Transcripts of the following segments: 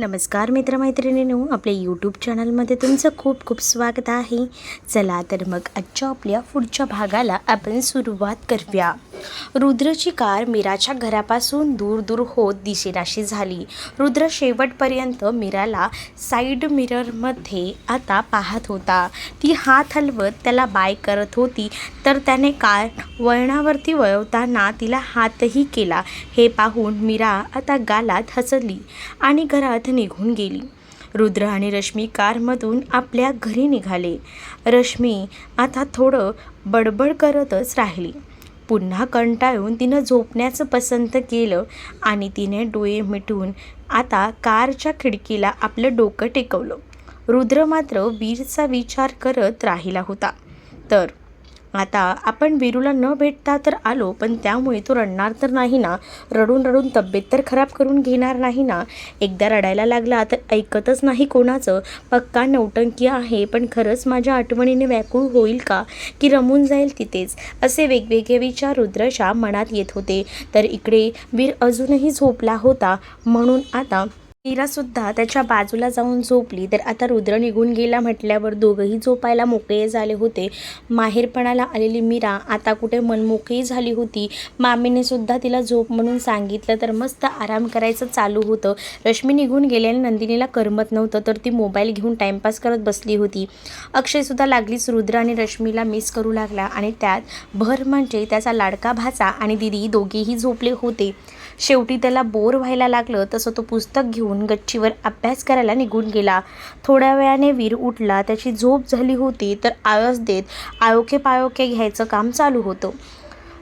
नमस्कार मित्रमैत्रिणींनो आपल्या यूट्यूब चॅनलमध्ये तुमचं खूप खूप स्वागत आहे. चला तर मग आजच्या आपल्या पुढच्या भागाला आपण सुरुवात करूया. रुद्रची कार मीराच्या घरापासून दूर दूर होत दिशेनाशी झाली. रुद्र शेवटपर्यंत मीराला साईड मिररमध्ये आता पाहत होता. ती हात हलवत त्याला बाय करत होती तर त्याने कार वळणावरती वळवताना तिला हातही केला. हे पाहून मीरा आता गालात हसली आणि घरात निघून गेली. रुद्र आणि रश्मी कारमधून आपल्या घरी निघाले. रश्मी आता थोडं बडबड करतच राहिली. पुन्हा कंटाळून तिनं झोपण्याचं पसंत केलं आणि तिने डोळे मिटून आता कारच्या खिडकीला आपलं डोकं टेकवलं. रुद्र मात्र वीरचा विचार करत राहिला होता. तर आता आपण वीरूला न भेटता तर आलो पण त्यामुळे तो रडणार तर नाही ना? रडून रडून तब्येत तर खराब करून घेणार नाही ना? एकदा रडायला लागला तर ऐकतच नाही कोणाचं. पक्का नौटंकी आहे पण खरंच माझ्या आठवणीने व्याकुळ होईल का? की रमून जाईल तिथेच. असे वेगवेगळे विचार रुद्रशा मनात येत होते. तर इकडे वीर अजूनही झोपला होता. म्हणून आता मीरासुद्धा त्याच्या बाजूला जाऊन झोपली. तर आता रुद्र निघून गेला म्हटल्यावर दोघंही झोपायला मोकळे झाले होते. माहेरपणाला आलेली मीरा आता कुठे मनमोकळी झाली होती मामीने सुद्धा तिला झोप म्हणून सांगितलं तर मस्त आराम करायचं चालू होतं. रश्मी निघून गेल्याने नंदिनीला करमत नव्हतं तर ती मोबाईल घेऊन टाईमपास करत बसली होती. अक्षयसुद्धा लागलीच रुद्र आणि रश्मीला मिस करू लागला आणि त्यात भर म्हणजे त्याचा लाडका भाचा आणि दिदी दोघेही झोपले होते. शेवटी त्याला बोर व्हायला लागलं तसं तो पुस्तक घेऊन गच्चीवर अभ्यास करायला निघून गेला. थोड्या वेळाने वीर उठला त्याची झोप झाली होती तर आळस देत आयोखे पायोखे घ्यायचं काम चालू होतं.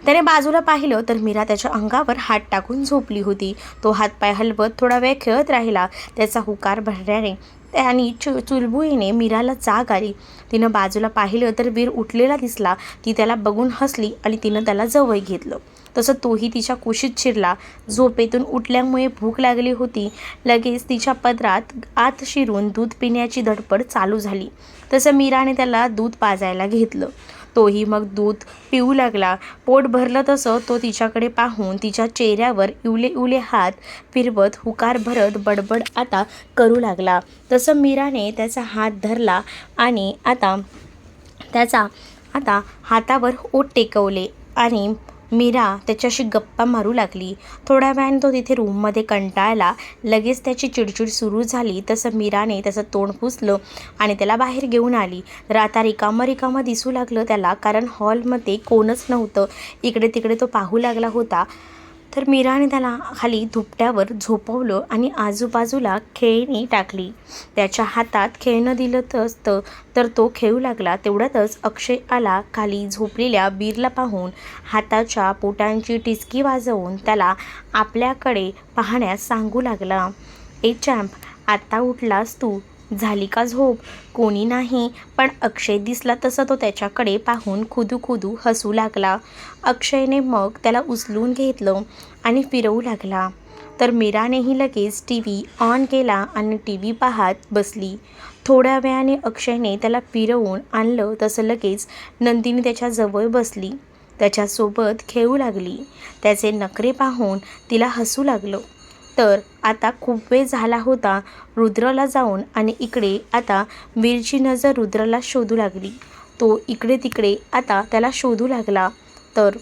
त्याने बाजूला पाहिलं तर मीरा त्याच्या अंगावर हात टाकून झोपली होती. तो हातपाय हलवत थोडा वेळ खेळत राहिला. त्याचा हुकार भरल्याने आणि चु चुलबुईने मीराला जाग आली. तिनं बाजूला पाहिलं तर वीर उठलेला दिसला. ती त्याला बघून हसली आणि तिनं त्याला जवळ घेतलं. तसं तोही तिच्या कुशीत शिरला. झोपेतून उठल्यामुळे भूक लागली होती. लगेच तिच्या पदरात आत शिरून दूध पिण्याची धडपड चालू झाली. तसं मीराने त्याला दूध पाजायला घेतलं. तोही मग दूध पिऊ लागला. पोट भरलं तसं तो तिच्याकडे पाहून तिच्या चेहऱ्यावर इवले इवले हात फिरवत हुकार भरत बडबड आता करू लागला. तसं मीराने त्याचा हात धरला आणि आता त्याचा आता हातावर ओठ टेकवले आणि मीरा त्याच्याशी गप्पा मारू लागली. थोड्या वेळाने तो तिथे रूममध्ये कंटाळला. लगेच त्याची चिडचिड सुरू झाली. तसं मीराने त्याचं तोंड पुसलं आणि त्याला बाहेर घेऊन आली. तर आता रिकामं रिकामं दिसू लागलं त्याला कारण हॉलमध्ये कोणच नव्हतं. इकडे तिकडे तो पाहू लागला होता. तर मीराने त्याला खाली धुपट्यावर झोपवलं आणि आजूबाजूला खेळणी टाकली. त्याच्या हातात खेळणं दिलं तर असतं तर तो खेळू लागला. तेवढ्यातच अक्षय आला खाली झोपलेल्या बीरला पाहून. हाताच्या पोटांची टिचकी वाजवून त्याला आपल्याकडे पाहण्यास सांगू लागला. ए चॅम्प आत्ता उठलास तू? झाली का झोप? कोणी नाही. पण अक्षय दिसला तसं तो त्याच्याकडे पाहून खुदू खुदू हसू लागला. अक्षयने मग त्याला उचलून घेतलं आणि फिरवू लागला. तर मीरानेही लगेच टी व्ही ऑन केला आणि टी व्ही पाहत बसली. थोड्या वेळाने अक्षयने त्याला फिरवून आणलं तसं लगेच नंदिनी त्याच्याजवळ बसली. त्याच्यासोबत खेळू लागली. त्याचे नखरे पाहून तिला हसू लागलं. तर आता खूप वेळ झाला होता रुद्रला जाऊन आणि इकडे आता वीरची नजर रुद्रला शोधू लागली. तो इकडे तिकडे आता त्याला शोधू लागला. तर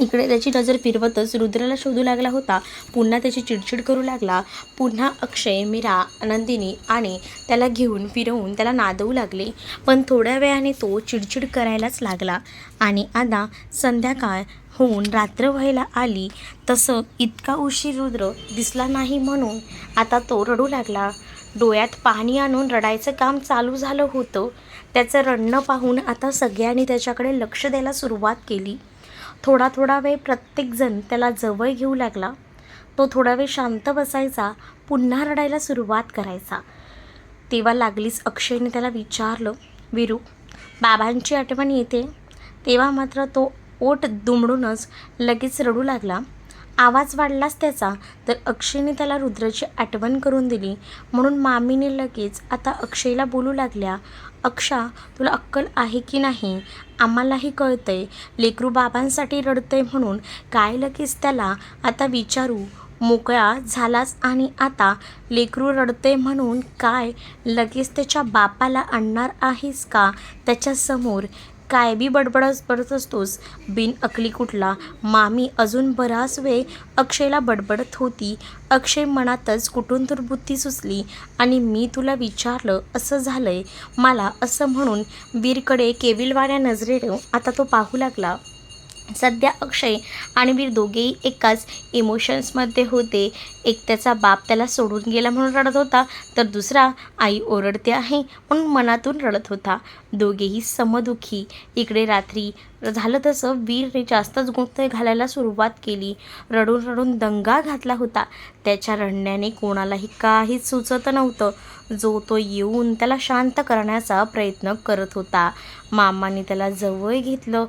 इकडे त्याची नजर फिरवतच रुद्राला शोधू लागला होता. पुन्हा त्याची चिडचिड करू लागला. पुन्हा अक्षय मीरा नंदिनी आणि त्याला घेऊन फिरवून त्याला नादवू लागले. पण थोड्या वेळाने तो चिडचिड करायलाच लागला. आणि आता संध्याकाळ होऊन रात्र व्हायला आली तसं इतका उशीर रुद्र दिसला नाही म्हणून आता तो रडू लागला. डोळ्यात पाणी आणून रडायचं काम चालू झालं होतं. त्याचं रडणं पाहून आता सगळ्यांनी त्याच्याकडे लक्ष द्यायला सुरुवात केली. थोडा थोडा वेळ प्रत्येकजण त्याला जवळ घेऊ लागला. तो थोडा वेळ शांत बसायचा पुन्हा रडायला सुरुवात करायचा. तेव्हा लागलीच अक्षयने त्याला विचारलं विरू बाबांची आठवण येते? तेव्हा मात्र तो ओठ दुमडूनच लगेच रडू लागला. आवाज वाढलाच त्याचा तर अक्षयने त्याला रुद्राची आठवण करून दिली. म्हणून मामीने लगेच आता अक्षयला बोलू लागल्या अक्षा तुला अक्कल आहे की नाही? आम्हालाही कळतंय. लेकरू बाबांसाठी रडतंय म्हणून काय लगेच त्याला आता विचारू? मोकळा झालाच आणि आता लेकरू रडते म्हणून काय लगेच त्याच्या बापाला आणणार आहेस का? त्याच्यासमोर काय बी बडबडत पडत असतोस? बिन अकली कुठला? मामी अजून बराच वेळ अक्षयला बडबडत होती. अक्षय मनातच कुठून तर बुद्धी सुचली. आणि मी तुला विचारलं असं झालंय. मला असं म्हणून वीरकडे केविलवाऱ्या नजरेनं आता तो पाहू लागला. सध्या अक्षय आणि वीर दोघेही एकाच इमोशन्समध्ये होते. एक त्याचा बाप त्याला सोडून गेला म्हणून रडत होता तर दुसरा आई ओरडते आहे म्हणून मनातून रडत होता. दोघेही समदुखी. इकडे रात्री झालं तसं वीरने जास्तच गुंत घालायला सुरुवात केली. रडून रडून दंगा घातला होता. त्याच्या रडण्याने कोणालाही काहीच सुचत नव्हतं. जो तो येऊन त्याला शांत करण्याचा प्रयत्न करत होता. मामाने त्याला जवळ घेतलं.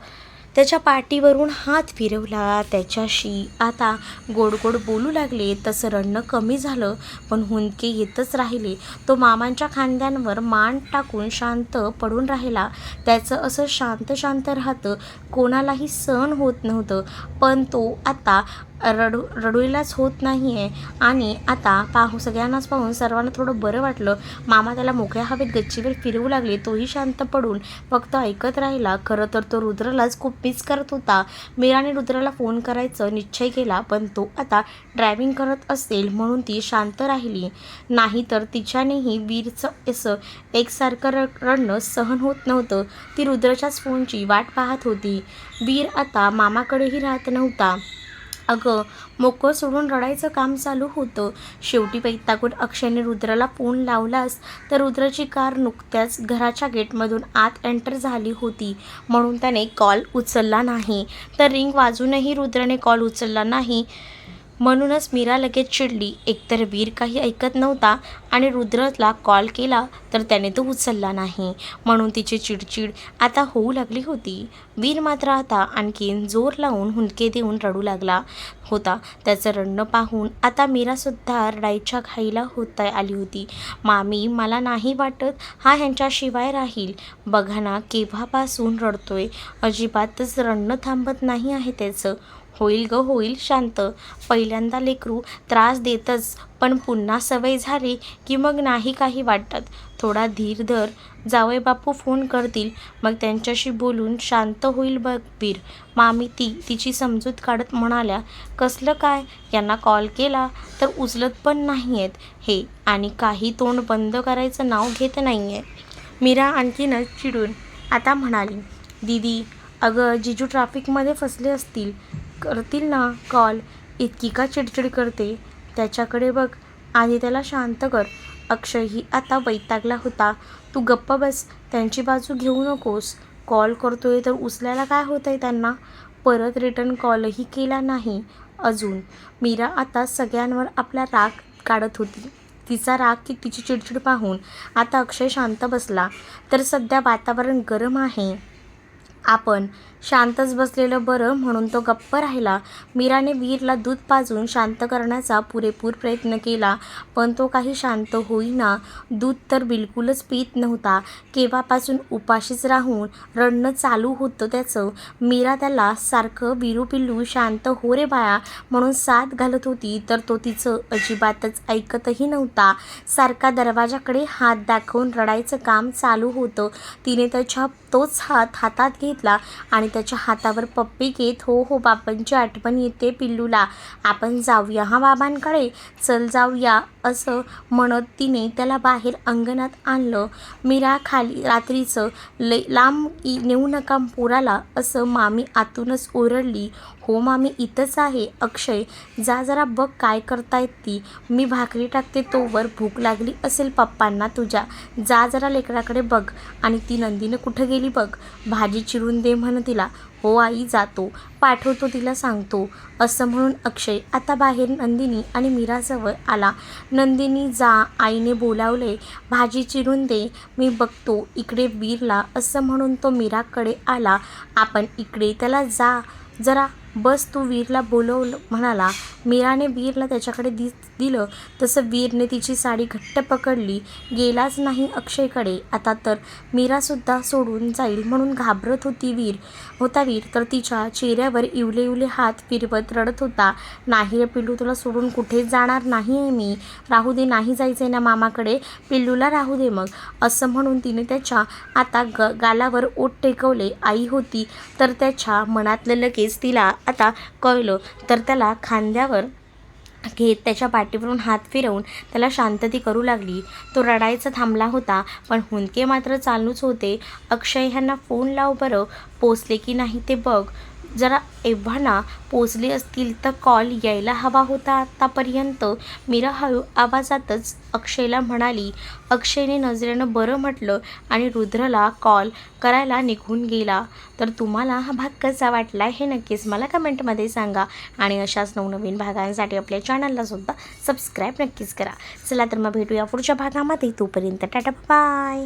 त्याच्या पाठीवरून हात फिरवला. त्याच्याशी आता गोड गोड बोलू लागले. तसं रडणं कमी झालं पण हुंदके येतच राहिले. तो मामांच्या खांद्यांवर मान टाकून शांत पडून राहिला. त्याचं असं शांत शांत राहतं कोणालाही सहन होत नव्हतं. पण तो आता रडू रडूलाच होत नाही आहे आणि आता पाहू सगळ्यांनाच पाहून सर्वांना थोडं बरं वाटलं. मामा त्याला मोकळ्या हवेत गच्चीवर फिरवू लागले. तोही शांत पडून फक्त ऐकत राहिला खरं तर तो रुद्रलाच खूप मिस करत होता. मीराने रुद्राला फोन करायचं निश्चय केला पण तो आता ड्रायव्हिंग करत असेल म्हणून ती शांत राहिली. नाही तर तिच्यानेही वीरचं असं एकसारखं र रडणं सहन होत नव्हतं. ती रुद्रच्याच फोनची वाट पाहत होती. वीर आता मामाकडेही राहत नव्हता. अगं मोकळं सोडून रडायचं काम चालू होतं. शेवटी वैतागून अक्षयने रुद्राला फोन लावलास तर रुद्राची कार नुकत्याच घराच्या गेटमधून आत एंटर झाली होती. म्हणून त्याने कॉल उचलला नाही. तर रिंग वाजूनही रुद्राने कॉल उचलला नाही. म्हणूनच मीरा लगेच चिडली. एकतर वीर काही ऐकत नव्हता आणि रुद्रला कॉल केला तर त्याने तो उचलला नाही. म्हणून तिची चिडचिड आता होऊ लागली होती. वीर मात्र आता आणखीन जोर लावून हुलके देऊन रडू लागला होता. त्याचं रडणं पाहून आता मीरासुद्धा रडाईच्या घाईला होता आली होती. मामी मला नाही वाटत हा ह्यांच्याशिवाय राहील. बघा ना केव्हापासून रडतोय? अजिबातच रडणं थांबत नाही आहे त्याचं. होईल ग होईल शांत. पहिल्यांदा लेकरू त्रास देतच पण पुन्हा सवय झाली की मग नाही काही वाटत. थोडा धीर धर. जावई बापू फोन करतील. मग त्यांच्याशी बोलून शांत होईल बगवीर मामी ती तिची समजूत काढत म्हणाल्या कसलं काय? यांना कॉल केला तर उचलत पण नाही आहेत हे आणि काही तोंड बंद करायचं नाव घेत नाही आहे मीरा आणखीनच चिडून आता म्हणाली दीदी अगं जिजू ट्रॅफिकमध्ये फसले असतील. करतील ना कॉल? इतकी का चिडचिड करते? त्याच्याकडे बघ. आणि त्याला शांत कर. अक्षयही आता वैतागला होता. तू गप्प बस. त्यांची बाजू घेऊ नकोस. कॉल करतोय तर उचलायला काय होतं आहे त्यांना? परत रिटर्न कॉलही केला नाही अजून. मीरा आता सगळ्यांवर आपला राग काढत होती. तिचा राग की तिची चिडचिड पाहून आता अक्षय शांत बसला. तर सध्या वातावरण गरम आहे. आपण शांतच बसलेलं बरं म्हणून तो गप्प राहिला. मीराने वीरला दूध पाजून शांत करण्याचा पुरेपूर प्रयत्न केला पण तो काही शांत होईना. दूध तर बिलकुलच पित नव्हता. केव्हापासून उपाशीच राहून रडणं चालू होतं त्याचं मीरा त्याला सारखं बिरू पिल्लू शांत हो रे बाया म्हणून साथ घालत होती तर तो तिचं अजिबातच ऐकतही नव्हता. सारखा दरवाजाकडे हात दाखवून रडायचं काम चालू होतं. तिने त्याच्या तोच हात हातात घेतला आणि त्याच्या हातावर पप्पी घेत हो हो बाबांची आठवण येते पिल्लूला. आपण जाऊया हा बाबांकडे? चल जाऊया असं म्हणत तिने त्याला बाहेर अंगणात आणलं. मीरा खाली रात्रीचं ले लांब नेऊ नका पोराला असं मामी आतूनच ओरडली. हो मामी इथंच आहे. अक्षय जा जरा बघ काय करतायत ती. मी भाकरी टाकते तोवर भूक लागली असेल पप्पांना तुझ्या. जा जरा लेकराकडे बघ. आणि ती नंदीनं कुठं गेली बघ? भाजी चिरून दे म्हण तिला. हो आई जातो. पाठवतो तिला सांगतो. असं म्हणून अक्षय आता बाहेर नंदिनी आणि मीराजवळ आला. नंदिनी जा आईने बोलावले भाजी चिरून दे. मी बघतो इकडे वीरला. असं म्हणून तो मीराकडे आला. आपण इकडे त्याला जा. जरा बस तू वीरला बोलवलं म्हणाला. मीराने वीरला त्याच्याकडे दिस दिलं तसं वीरने तिची साडी घट्ट पकडली. गेलाच नाही अक्षयकडे. आता तर मीरासुद्धा सोडून जाईल म्हणून घाबरत होती वीर. होता वीर तर तिच्या चेहऱ्यावर इवले इवले हात फिरवत रडत होता. नाही रे पिल्लू तुला सोडून कुठे जाणार नाही आहे मी? राहू दे नाही जायचं आहे ना मामाकडे. पिल्लूला राहू दे मग. असं म्हणून तिने त्याच्या आता ग गालावर ओठ टेकवले. आई होती तर त्याच्या मनातलं लगेच तिला आता कळलं. तर त्याला खांद्यावर घेत त्याच्या पाठीवरून हात फिरवून त्याला शांतती करू लागली. तो रडायचा थांबला होता पण हुंदके मात्र चालूच होते. अक्षय ह्यांना फोन लाव बरं. पोचले की नाही ते बघ. जरा एव्हाना पोचले असतील तर कॉल यायला हवा होता. आत्तापर्यंत मीरा हळू आवाजातच अक्षयला म्हणाली अक्षयने नजरेनं बरं म्हटलं आणि रुद्रला कॉल करायला निघून गेला. तर तुम्हाला हा भाग कसा वाटला हे नक्कीच मला कमेंटमध्ये सांगा आणि अशाच नवनवीन भागांसाठी आपल्या चॅनललासुद्धा सबस्क्राईब नक्कीच करा. चला तर मग भेटूया पुढच्या भागामध्ये. तोपर्यंत टाटा बाय